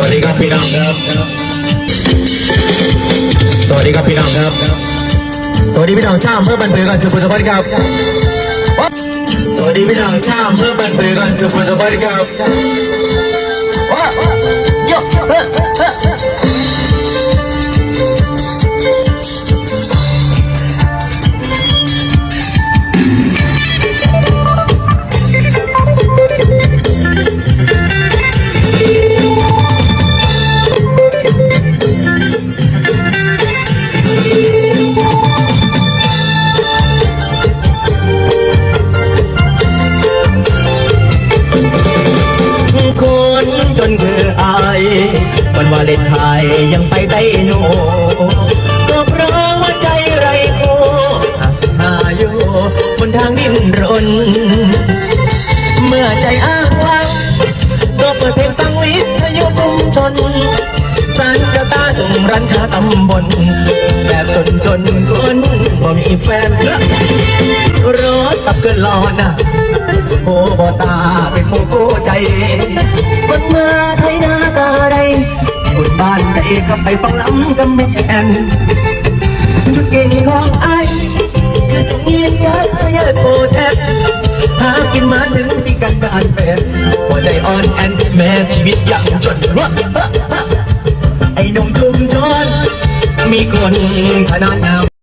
วัสดีครับพี่น้องครับ สวัสดีครับพี่น้องครับ สวัสดีพี่น้องชาวเพื่อบันเทิงกันสุภาพครับ สวัสดีพี่น้องชาวเพื่อบันเทิงกันสุภาพครับ วันวาเลนไทน์ยังไปได้โนก็เพราะว่าใจไรโคหาอยู่บนทางดิ้นรน เมื่อใจอ้างว้างก็เปิดเพลงฟังวิทยุชุมชนสารกระตาส่งร้านค้าตำบลแบบจนจนคนบ่มีแฟนรถตับเกินรอนะโอ้บ่ตาเป็นโมโกใจ ก็ไปฟังล้ำกับแม่นชุดเก่งของไอ้คือสมีนยับเสียโคแทบหากินมาถึงสิกันกานแฟนหัวใจอ่อนแอนแม่ชีวิตยังจนวะไอ้หนุ่มชุมชนมีคนขนาดนาม